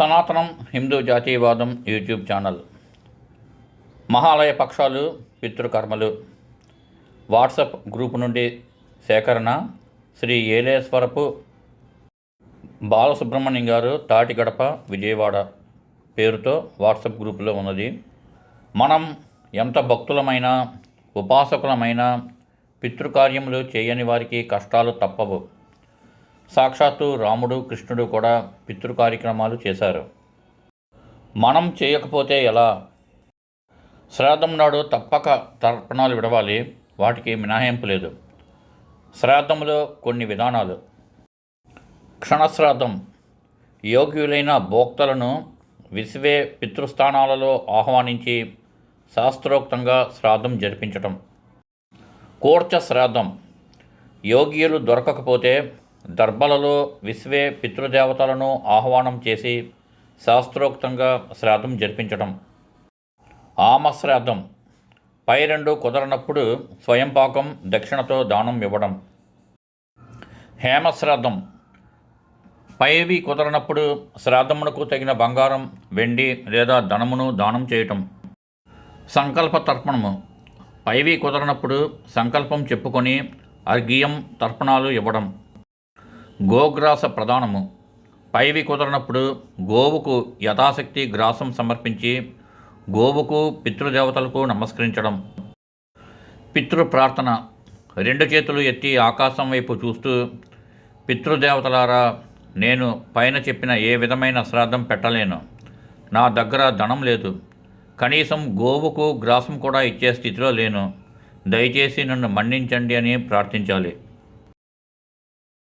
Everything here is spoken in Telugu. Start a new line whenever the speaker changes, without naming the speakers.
సనాతనం హిందూ జాతీయవాదం యూట్యూబ్ ఛానల్. మహాలయ పక్షాలు పితృకర్మలు. వాట్సప్ గ్రూప్ నుండి సేకరణ శ్రీ ఏలేశ్వరపు బాలసుబ్రహ్మణ్యం గారు తాటిగడప విజయవాడ పేరుతో వాట్సప్ గ్రూపులో ఉన్నది. మనం ఎంత భక్తులమైనా ఉపాసకులమైనా పితృకార్యములు చేయని వారికి కష్టాలు తప్పవు. సాక్షాత్తు రాముడు కృష్ణుడు కూడా పితృ కార్యక్రమాలు చేశారు. మనం చేయకపోతే ఎలా? శ్రాద్ధం నాడు తప్పక తర్పణాలు విడవాలి. వాటికి మినహాయింపు లేదు. శ్రాద్ధంలో కొన్ని విధానాలు. క్షణశ్రాద్ధం. యోగ్యులైన భోక్తలను విసివే పితృస్థానాలలో ఆహ్వానించి శాస్త్రోక్తంగా శ్రాద్ధం జరిపించటం. కూర్చ శ్రాద్ధం. యోగ్యులు దొరకకపోతే దర్భలలో విశ్వే పితృదేవతలను ఆహ్వానం చేసి శాస్త్రోక్తంగా శ్రాద్ధం జరిపించటం. ఆమశ్రాద్ధం. పై రెండు కుదరనప్పుడు స్వయంపాకం దక్షిణతో దానం ఇవ్వడం హేమశ్రాద్ధం. పైవి కుదరనప్పుడు శ్రాద్ధమునకు తగిన బంగారం వెండి లేదా ధనమును దానం చేయటం. సంకల్ప తర్పణము పైవి కుదరనప్పుడు సంకల్పం చెప్పుకొని అర్ఘ్యం తర్పణాలు ఇవ్వడం గోగ్రాస ప్రధానము. పైవి కుదరనప్పుడు గోవుకు యథాశక్తి గ్రాసం సమర్పించి గోవుకు పితృదేవతలకు నమస్కరించడం. పితృ ప్రార్థన. రెండు చేతులు ఎత్తి ఆకాశం వైపు చూస్తూ పితృదేవతలారా నేను పైన చెప్పిన ఏ విధమైన శ్రాద్ధం పెట్టలేను. నా దగ్గర ధనం లేదు. కనీసం గోవుకు గ్రాసం కూడా ఇచ్చే స్థితిలో లేను. దయచేసి నన్ను మన్నించండి అని ప్రార్థించాలి.